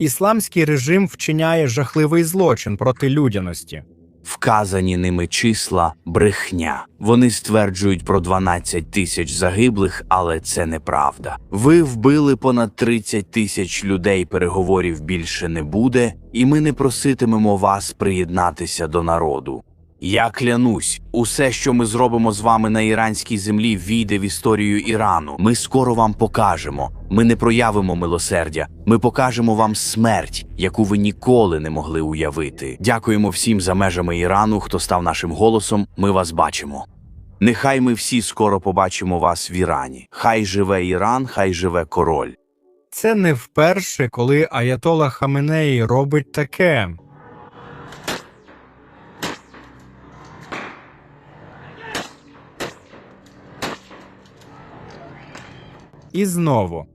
Ісламський режим вчиняє жахливий злочин проти людяності. Вказані ними числа брехня. Вони стверджують про 12 тисяч загиблих, але це неправда. Ви вбили понад 30 тисяч людей. Переговорів більше не буде, і ми не проситимемо вас приєднатися до народу. Я клянусь, усе, що ми зробимо з вами на іранській землі, війде в історію Ірану. Ми скоро вам покажемо. Ми не проявимо милосердя. Ми покажемо вам смерть, яку ви ніколи не могли уявити. Дякуємо всім за межами Ірану, хто став нашим голосом. Ми вас бачимо. Нехай ми всі скоро побачимо вас в Ірані. Хай живе Іран, хай живе король. Це не вперше, коли Аятола Хаменеї робить таке. І знову.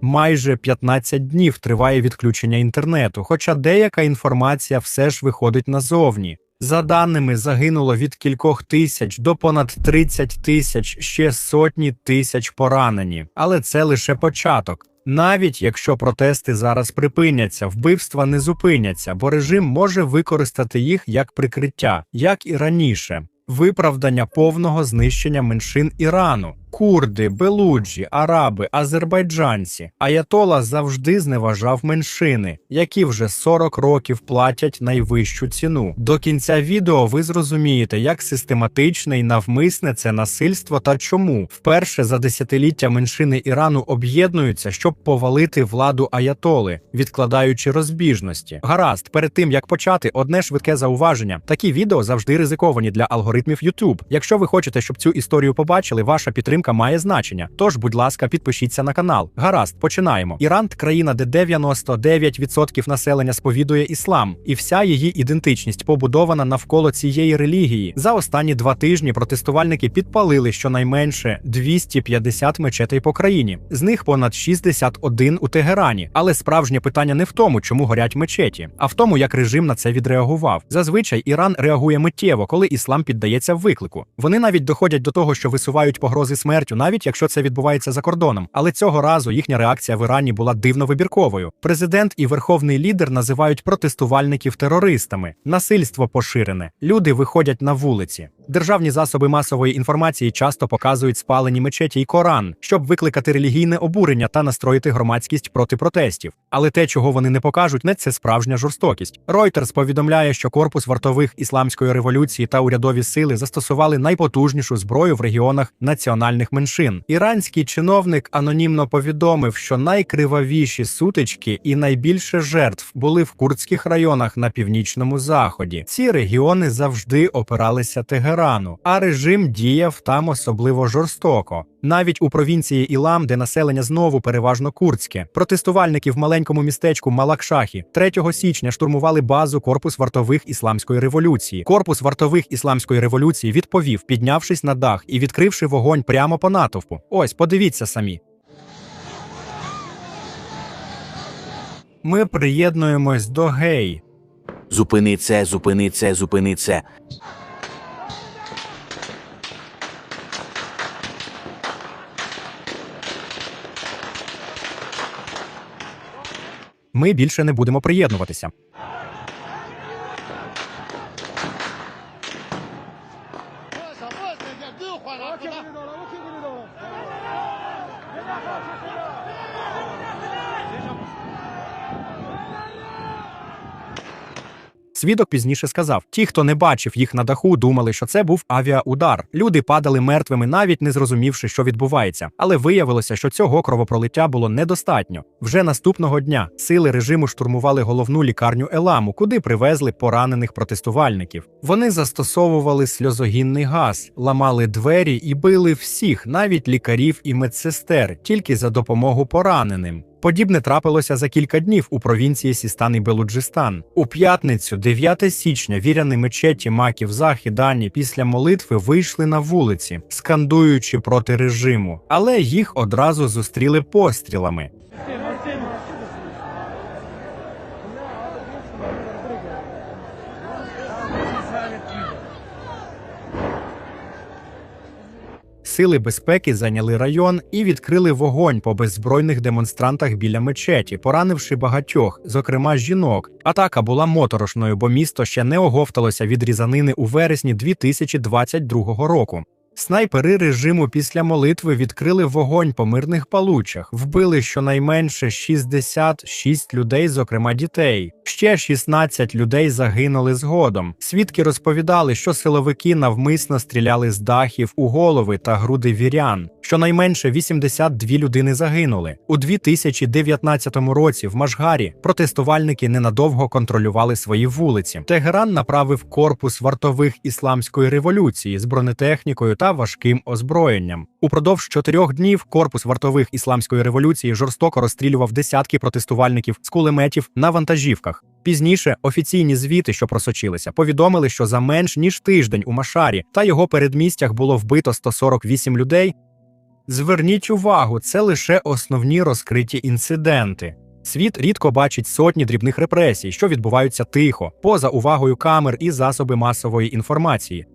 Майже 15 днів триває відключення інтернету, хоча деяка інформація все ж виходить назовні. За даними, загинуло від кількох тисяч до понад 30 тисяч, ще сотні тисяч поранені. Але це лише початок. Навіть якщо протести зараз припиняться, вбивства не зупиняться, бо режим може використати їх як прикриття, як і раніше. Виправдання повного знищення меншин Ірану. Курди, белуджі, араби, азербайджанці. Аятола завжди зневажав меншини, які вже 40 років платять найвищу ціну. До кінця відео ви зрозумієте, як систематичне і навмисне це насильство та чому вперше за десятиліття меншини Ірану об'єднуються, щоб повалити владу Аятоли, відкладаючи розбіжності. Гаразд, перед тим як почати, одне швидке зауваження: такі відео завжди ризиковані для алгоритмів YouTube. Якщо ви хочете, щоб цю історію побачили, ваша підтримка має значення. Тож, будь ласка, підпишіться на канал. Гаразд, починаємо. Іран країна, де 99% населення сповідує іслам, і вся її ідентичність побудована навколо цієї релігії. За останні два тижні протестувальники підпалили щонайменше 250 мечетей по країні. З них понад 61 у Тегерані. Але справжнє питання не в тому, чому горять мечеті, а в тому, як режим на це відреагував. Зазвичай Іран реагує миттєво, коли іслам піддається виклику. Вони навіть доходять до того, що висувають погрози смертю, навіть якщо це відбувається за кордоном. Але цього разу їхня реакція в Ірані була дивно вибірковою. Президент і верховний лідер називають протестувальників терористами. Насильство поширене. Люди виходять на вулиці. Державні засоби масової інформації часто показують спалені мечеті й Коран, щоб викликати релігійне обурення та настроїти громадськість проти протестів. Але те, чого вони не покажуть, не це справжня жорстокість. Reuters повідомляє, що корпус вартових ісламської революції та урядові сили застосували найпотужнішу зброю в регіонах національних меншин. Іранський чиновник анонімно повідомив, що найкривавіші сутички і найбільше жертв були в курдських районах на північному заході. Ці регіони завжди опиралися Тегерану, а режим діяв там особливо жорстоко. Навіть у провінції Ілам, де населення знову переважно курдське, протестувальники в маленькому містечку Малакшахі 3 січня штурмували базу корпус вартових ісламської революції. Корпус вартових ісламської революції відповів, піднявшись на дах і відкривши вогонь прямо по натовпу. Ось, подивіться самі. Ми приєднуємось до гей. Зупини це, зупини це, зупини це. Ми більше не будемо приєднуватися. Свідок пізніше сказав: ті, хто не бачив їх на даху, думали, що це був авіаудар. Люди падали мертвими, навіть не зрозумівши, що відбувається. Але виявилося, що цього кровопролиття було недостатньо. Вже наступного дня сили режиму штурмували головну лікарню Еламу, куди привезли поранених протестувальників. Вони застосовували сльозогінний газ, ламали двері і били всіх, навіть лікарів і медсестер, тільки за допомогу пораненим. Подібне трапилося за кілька днів у провінції Сістан і Белуджистан. У п'ятницю, 9 січня, віряни мечеті маків Західані після молитви вийшли на вулиці, скандуючи проти режиму, але їх одразу зустріли пострілами. Сили безпеки зайняли район і відкрили вогонь по беззбройних демонстрантах біля мечеті, поранивши багатьох, зокрема жінок. Атака була моторошною, бо місто ще не оговталося від різанини у вересні 2022 року. Снайпери режиму після молитви відкрили вогонь по мирних палучах, вбили щонайменше 66 людей, зокрема дітей. Ще 16 людей загинули згодом. Свідки розповідали, що силовики навмисно стріляли з дахів у голови та груди вірян. Щонайменше 82 людини загинули. У 2019 році в Машгарі протестувальники ненадовго контролювали свої вулиці. Тегеран направив корпус вартових ісламської революції з бронетехнікою та важким озброєнням. Упродовж чотирьох днів корпус вартових ісламської революції жорстоко розстрілював десятки протестувальників з кулеметів на вантажівках. Пізніше офіційні звіти, що просочилися, повідомили, що за менш ніж тиждень у Машарі та його передмістях було вбито 148 людей. Зверніть увагу, це лише основні розкриті інциденти. Світ рідко бачить сотні дрібних репресій, що відбуваються тихо, поза увагою камер і засоби масової інформації.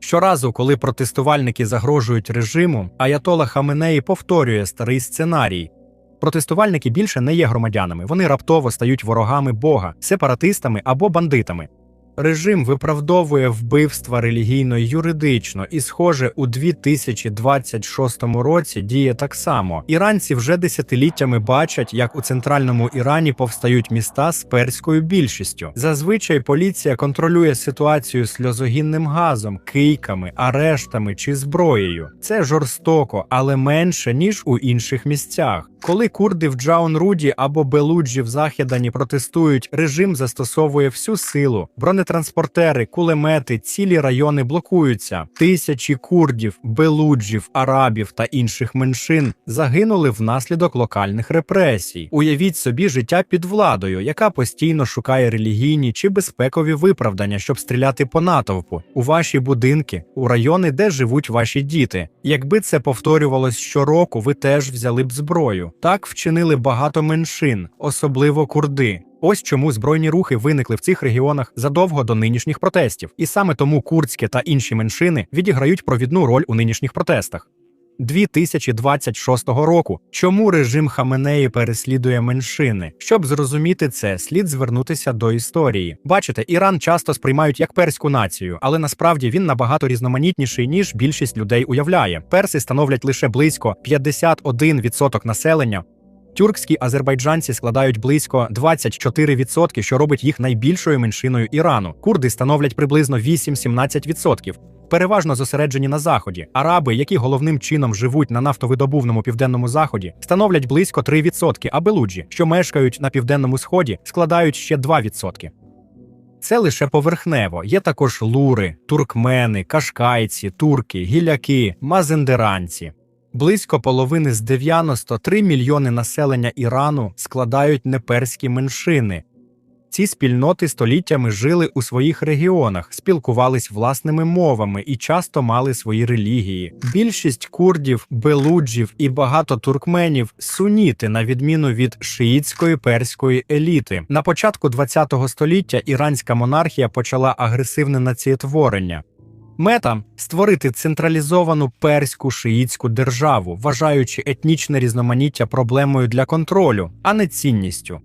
Щоразу, коли протестувальники загрожують режиму, Аятола Хаменеї повторює старий сценарій. Протестувальники більше не є громадянами, вони раптово стають ворогами Бога, сепаратистами або бандитами. Режим виправдовує вбивства релігійно юридично, і, схоже, у 2026 році діє так само. Іранці вже десятиліттями бачать, як у центральному Ірані повстають міста з перською більшістю. Зазвичай поліція контролює ситуацію сльозогінним газом, кийками, арештами чи зброєю. Це жорстоко, але менше ніж у інших місцях. Коли курди в Джаун-Руді або Белуджі в Західані протестують, режим застосовує всю силу. Бронетранспортери, кулемети, цілі райони блокуються. Тисячі курдів, белуджів, арабів та інших меншин загинули внаслідок локальних репресій. Уявіть собі життя під владою, яка постійно шукає релігійні чи безпекові виправдання, щоб стріляти по натовпу у ваші будинки, у райони, де живуть ваші діти. Якби це повторювалось щороку, ви теж взяли б зброю. Так вчинили багато меншин, особливо курди. Ось чому збройні рухи виникли в цих регіонах задовго до нинішніх протестів, і саме тому курдське та інші меншини відіграють провідну роль у нинішніх протестах. 2026 року. Чому режим Хаменеї переслідує меншини? Щоб зрозуміти це, слід звернутися до історії. Бачите, Іран часто сприймають як перську націю, але насправді він набагато різноманітніший ніж більшість людей уявляє. Перси становлять лише близько 51% населення. Тюркські азербайджанці складають близько 24%, що робить їх найбільшою меншиною Ірану. Курди становлять приблизно 8-17%. Переважно зосереджені на заході. Араби, які головним чином живуть на нафтовидобувному південному заході, становлять близько 3%, а белуджі, що мешкають на південному сході, складають ще 2%. Це лише поверхнево. Є також лури, туркмени, кашкайці, турки, гіляки, мазендеранці. Близько половини з 93 мільйони населення Ірану складають неперські меншини. Ці спільноти століттями жили у своїх регіонах, спілкувались власними мовами і часто мали свої релігії. Більшість курдів, белуджів і багато туркменів суніти, на відміну від шиїтської перської еліти. На початку ХХ століття іранська монархія почала агресивне націєтворення. Мета створити централізовану перську шиїтську державу, вважаючи етнічне різноманіття проблемою для контролю, а не цінністю.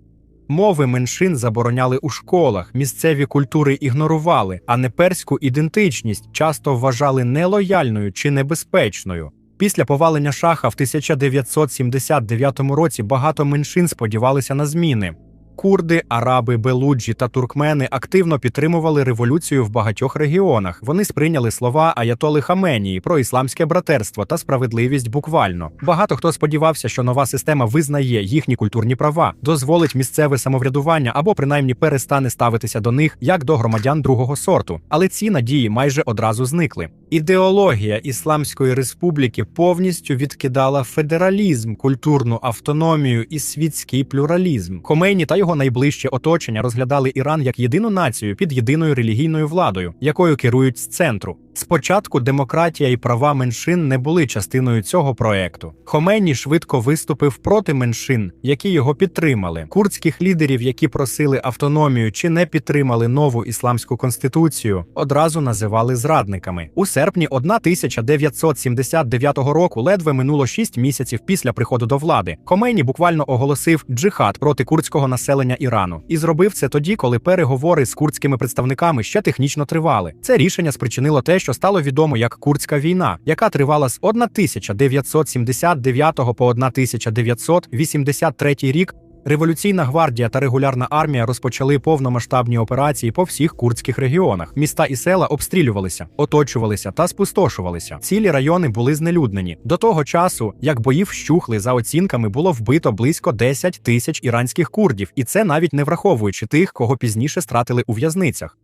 Мови меншин забороняли у школах, місцеві культури ігнорували, а неперську ідентичність часто вважали нелояльною чи небезпечною. Після повалення шаха в 1979 році багато меншин сподівалися на зміни. Курди, араби, белуджі та туркмени активно підтримували революцію в багатьох регіонах. Вони сприйняли слова Аятоли Хаменії про ісламське братерство та справедливість буквально. Багато хто сподівався, що нова система визнає їхні культурні права, дозволить місцеве самоврядування або принаймні перестане ставитися до них як до громадян другого сорту. Але ці надії майже одразу зникли. Ідеологія Ісламської республіки повністю відкидала федералізм, культурну автономію і світський плюралізм. Хомейні та його найближче оточення розглядали Іран як єдину націю під єдиною релігійною владою, якою керують з центру. Спочатку демократія і права меншин не були частиною цього проекту. Хомейні швидко виступив проти меншин, які його підтримали. Курдських лідерів, які просили автономію чи не підтримали нову ісламську конституцію, одразу називали зрадниками. Серпні 1979 року ледве минуло 6 місяців після приходу до влади. Хомейні буквально оголосив джихад проти курдського населення Ірану і зробив це тоді, коли переговори з курдськими представниками ще технічно тривали. Це рішення спричинило те, що стало відомо як курдська війна, яка тривала з 1979 по 1983 рік. Революційна гвардія та регулярна армія розпочали повномасштабні операції по всіх курдських регіонах. Міста і села обстрілювалися, оточувалися та спустошувалися. Цілі райони були знелюднені. До того часу, як бої вщухли за оцінками, було вбито близько 10 тисяч іранських курдів, і це навіть не враховуючи тих, кого пізніше стратили у в'язницях.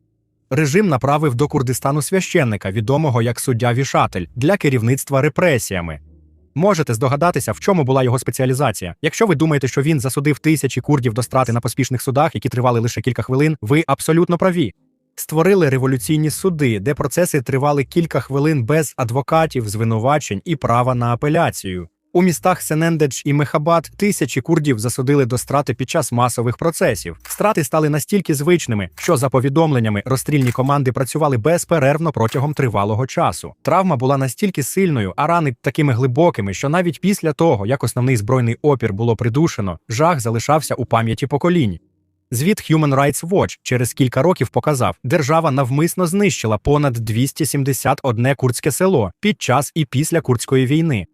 Режим направив до Курдистану священника, відомого як суддя Вішатель, для керівництва репресіями. Можете здогадатися, в чому була його спеціалізація. Якщо ви думаєте, що він засудив тисячі курдів до страти на поспішних судах, які тривали лише кілька хвилин, ви абсолютно праві. Створили революційні суди, де процеси тривали кілька хвилин без адвокатів, звинувачень і права на апеляцію. У містах Сенендедж і Мехабад тисячі курдів засудили до страти під час масових процесів. Страти стали настільки звичними, що за повідомленнями розстрільні команди працювали безперервно протягом тривалого часу. Травма була настільки сильною, а рани такими глибокими, що навіть після того, як основний збройний опір було придушено, жах залишався у пам'яті поколінь. Звіт Human Rights Watch через кілька років показав, держава навмисно знищила понад 271 курдське село під час і після курдської війни.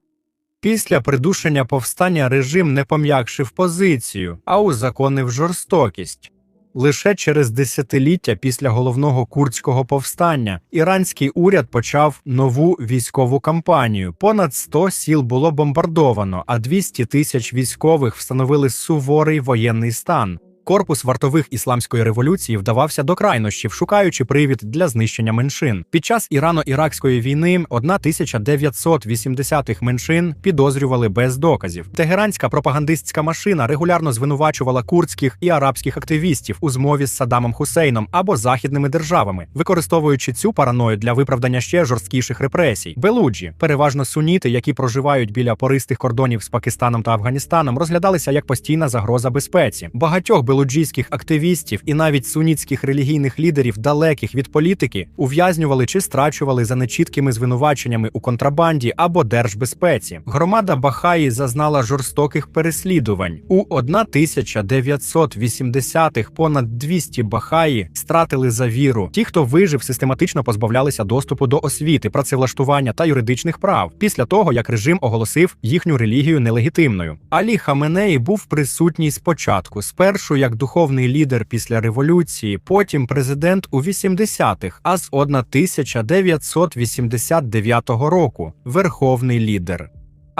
Після придушення повстання режим не пом'якшив позицію, а узаконив жорстокість. Лише через десятиліття після головного курдського повстання іранський уряд почав нову військову кампанію. Понад 100 сіл було бомбардовано, а 200 тисяч військових встановили суворий воєнний стан. Корпус вартових ісламської революції вдавався до крайнощів, шукаючи привід для знищення меншин. Під час Ірано-Іракської війни 1980-х меншин підозрювали без доказів. Тегеранська пропагандистська машина регулярно звинувачувала курдських і арабських активістів у змові з Саддамом Хусейном або західними державами, використовуючи цю параною для виправдання ще жорсткіших репресій. Белуджі, переважно суніти, які проживають біля пористих кордонів з Пакистаном та Афганістаном, розглядалися як постійна загроза безпеці. Багатьох белуджійських активістів і навіть сунітських релігійних лідерів, далеких від політики, ув'язнювали чи страчували за нечіткими звинуваченнями у контрабанді або держбезпеці. Громада Бахаї зазнала жорстоких переслідувань. У 1980-х понад 200 Бахаї стратили за віру. Ті, хто вижив, систематично позбавлялися доступу до освіти, працевлаштування та юридичних прав після того, як режим оголосив їхню релігію нелегітимною. Алі Хаменеї був присутній спочатку, спершу як духовний лідер після революції, потім президент у 80-х, а з 1989 року верховний лідер.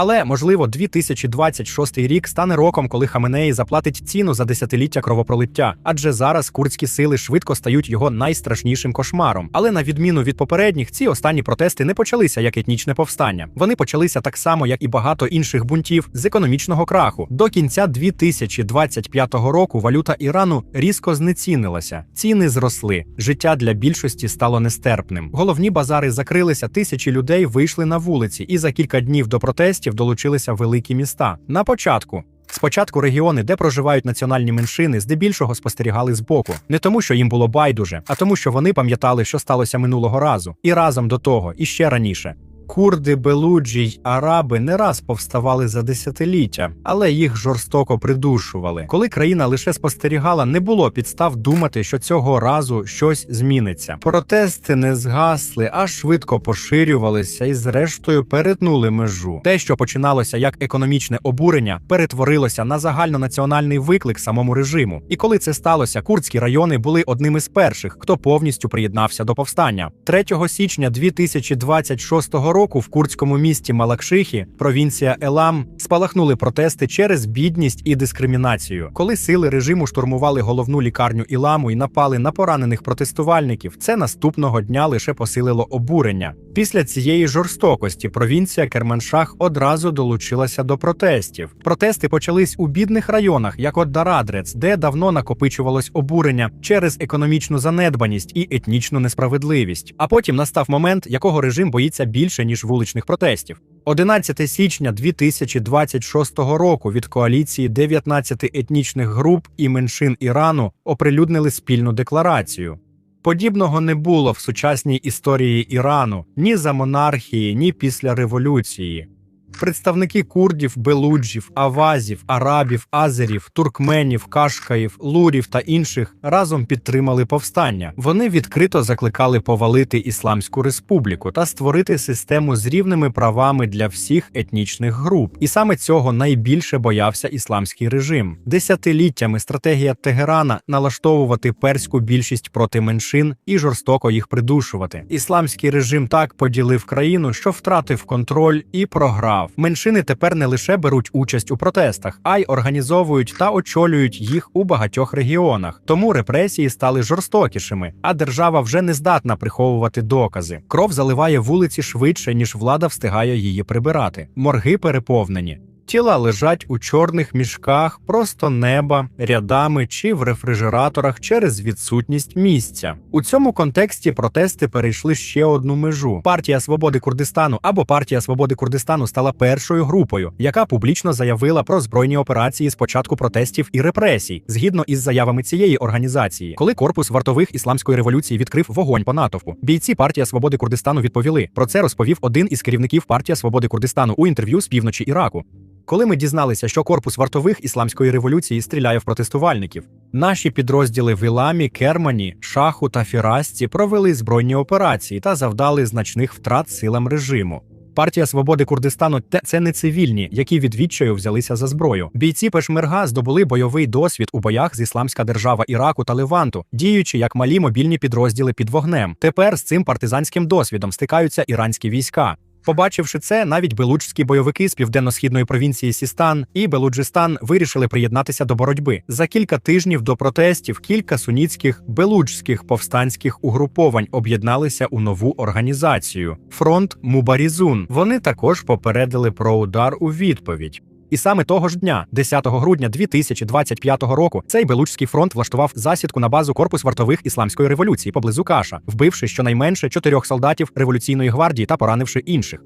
Але можливо, 2026 рік стане роком, коли Хаменеї заплатить ціну за десятиліття кровопролиття, адже зараз курдські сили швидко стають його найстрашнішим кошмаром. Але на відміну від попередніх, ці останні протести не почалися як етнічне повстання. Вони почалися так само, як і багато інших бунтів з економічного краху. До кінця 2025 року валюта Ірану різко знецінилася, ціни зросли. Життя для більшості стало нестерпним. Головні базари закрилися, тисячі людей вийшли на вулиці, і за кілька днів до протестів долучилися великі міста. На початку. Спочатку регіони, де проживають національні меншини, здебільшого спостерігали збоку, не тому, що їм було байдуже, а тому, що вони пам'ятали, що сталося минулого разу, і разом до того, і ще раніше. Курди, белуджі й араби не раз повставали за десятиліття, але їх жорстоко придушували. Коли країна лише спостерігала, не було підстав думати, що цього разу щось зміниться. Протести не згасли, а швидко поширювалися і, зрештою, перетнули межу. Те, що починалося як економічне обурення, перетворилося на загальнонаціональний виклик самому режиму. І коли це сталося, курдські райони були одним із перших, хто повністю приєднався до повстання. 3 січня 2026 року в курдському місті Малакшихі, провінція Елам, спалахнули протести через бідність і дискримінацію. Коли сили режиму штурмували головну лікарню Іламу і напали на поранених протестувальників, це наступного дня лише посилило обурення. Після цієї жорстокості провінція Керманшах одразу долучилася до протестів. Протести почались у бідних районах, як от Дарадрец, де давно накопичувалось обурення через економічну занедбаність і етнічну несправедливість. А потім настав момент, якого режим боїться більше ніж вуличних протестів. 11 січня 2026 року від коаліції 19 етнічних груп і меншин Ірану оприлюднили спільну декларацію. Подібного не було в сучасній історії Ірану ні за монархії, ні після революції. Представники курдів, белуджів, авазів, арабів, азерів, туркменів, кашкаїв, лурів та інших разом підтримали повстання. Вони відкрито закликали повалити Ісламську республіку та створити систему з рівними правами для всіх етнічних груп. І саме цього найбільше боявся ісламський режим. Десятиліттями стратегія Тегерана налаштовувати перську більшість проти меншин і жорстоко їх придушувати. Ісламський режим так поділив країну, що втратив контроль і програв. Меншини тепер не лише беруть участь у протестах, а й організовують та очолюють їх у багатьох регіонах. Тому репресії стали жорстокішими, а держава вже не здатна приховувати докази. Кров заливає вулиці швидше, ніж влада встигає її прибирати. Морги переповнені. Тіла лежать у чорних мішках, просто неба, рядами чи в рефрижераторах через відсутність місця. У цьому контексті протести перейшли ще одну межу. Партія свободи Курдистану або партія свободи Курдистану стала першою групою, яка публічно заявила про збройні операції з початку протестів і репресій, згідно із заявами цієї організації. Коли корпус вартових ісламської революції відкрив вогонь по натовпу, бійці партія свободи Курдистану відповіли. Про це розповів один із керівників партія свободи Курдистану у інтерв'ю з півночі Іраку. Коли ми дізналися, що корпус вартових ісламської революції стріляє в протестувальників, наші підрозділи в Іламі, Кермані, Шаху та Фірасті провели збройні операції та завдали значних втрат силам режиму. Партія свободи Курдистану це не цивільні, які від відчаю взялися за зброю. Бійці Пешмерга здобули бойовий досвід у боях з Ісламська держава Іраку та Леванту, діючи як малі мобільні підрозділи під вогнем. Тепер з цим партизанським досвідом стикаються іранські війська. Побачивши це, навіть белуджські бойовики з південно-східної провінції Сістан і Белуджистан вирішили приєднатися до боротьби. За кілька тижнів до протестів кілька сунітських белуджських повстанських угруповань об'єдналися у нову організацію фронт Мубарізун. Вони також попередили про удар у відповідь. І саме того ж дня, 10 грудня 2025 року, цей Белуджський фронт влаштував засідку на базу корпус вартових ісламської революції поблизу Каша, вбивши щонайменше чотирьох солдатів революційної гвардії та поранивши інших.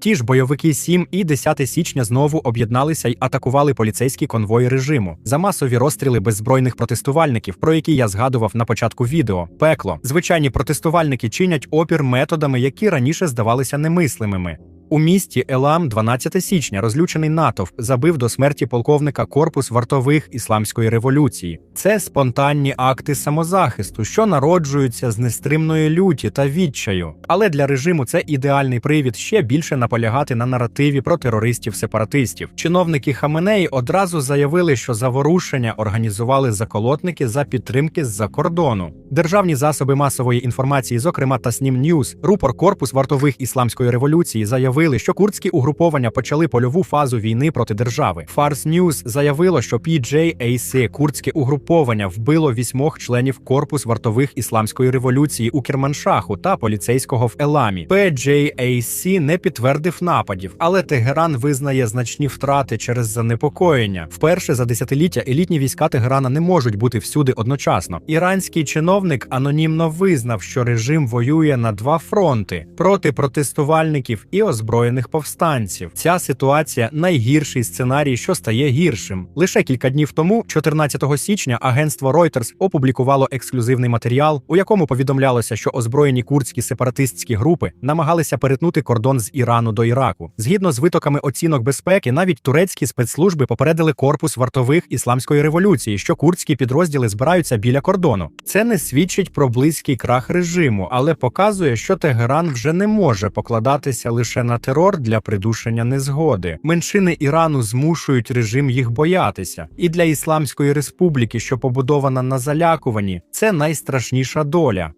Ті ж бойовики 7 і 10 січня знову об'єдналися й атакували поліцейські конвої режиму за масові розстріли беззбройних протестувальників, про які я згадував на початку відео. Пекло. Звичайні протестувальники чинять опір методами, які раніше здавалися немислимими. У місті Елам 12 січня розлючений натовп забив до смерті полковника корпус вартових ісламської революції. Це спонтанні акти самозахисту, що народжуються з нестримної люті та відчаю. Але для режиму це ідеальний привід ще більше наполягати на наративі про терористів-сепаратистів. Чиновники Хаменеї одразу заявили, що заворушення організували заколотники за підтримки з-за кордону. Державні засоби масової інформації, зокрема Таснім Ньюс, рупор корпус вартових ісламської революції, заявили, що курдські угруповання почали польову фазу війни проти держави. Фарс Ньюс заявило, що PJAC, курдське угруповання, вбило вісьмох членів корпус вартових ісламської революції у Керманшаху та поліцейського в Еламі. PJAC не підтвердив нападів, але Тегеран визнає значні втрати через занепокоєння. Вперше за десятиліття елітні війська Тегерана не можуть бути всюди одночасно. Іранський чиновник анонімно визнав, що режим воює на два фронти проти протестувальників і озброєних повстанців. Ця ситуація найгірший сценарій, що стає гіршим. Лише кілька днів тому, 14 січня, агентство Reuters опублікувало ексклюзивний матеріал, у якому повідомлялося, що озброєні курдські сепаратистські групи намагалися перетнути кордон з Ірану до Іраку. Згідно з витоками оцінок безпеки, навіть турецькі спецслужби попередили корпус вартових ісламської революції, що курдські підрозділи збираються біля кордону. Це не свідчить про близький крах режиму, але показує, що Тегеран вже не може покладатися лише на терор для придушення незгоди. Меншини Ірану змушують режим їх боятися. І для Ісламської республіки, що побудована на залякуванні, це найстрашніша доля.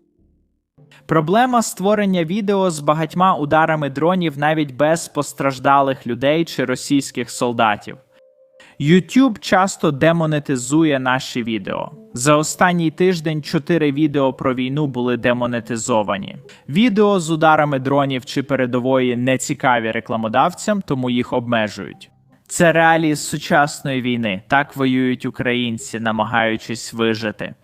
Проблема створення відео з багатьма ударами дронів навіть без постраждалих людей чи російських солдатів. YouTube часто демонетизує наші відео. За останній тиждень чотири відео про війну були демонетизовані. Відео з ударами дронів чи передової не цікаві рекламодавцям, тому їх обмежують. Це реалії сучасної війни. Так воюють українці, намагаючись вижити.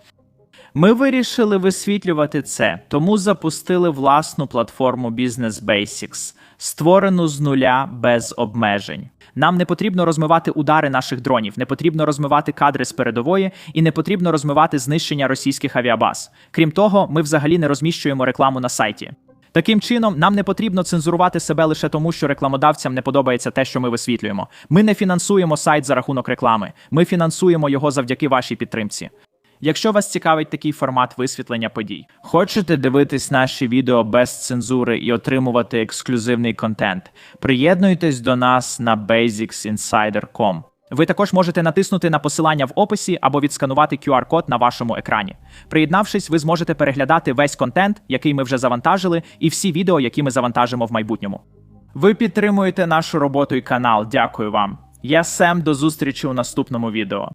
Ми вирішили висвітлювати це, тому запустили власну платформу Business Basics, створену з нуля без обмежень. Нам не потрібно розмивати удари наших дронів, не потрібно розмивати кадри з передової і не потрібно розмивати знищення російських авіабаз. Крім того, ми взагалі не розміщуємо рекламу на сайті. Таким чином, нам не потрібно цензурувати себе лише тому, що рекламодавцям не подобається те, що ми висвітлюємо. Ми не фінансуємо сайт за рахунок реклами. Ми фінансуємо його завдяки вашій підтримці. Якщо вас цікавить такий формат висвітлення подій, хочете дивитись наші відео без цензури і отримувати ексклюзивний контент, приєднуйтесь до нас на basicsinsider.com. Ви також можете натиснути на посилання в описі або відсканувати QR-код на вашому екрані. Приєднавшись, ви зможете переглядати весь контент, який ми вже завантажили, і всі відео, які ми завантажимо в майбутньому. Ви підтримуєте нашу роботу і канал. Дякую вам. Я Сем. До зустрічі у наступному відео.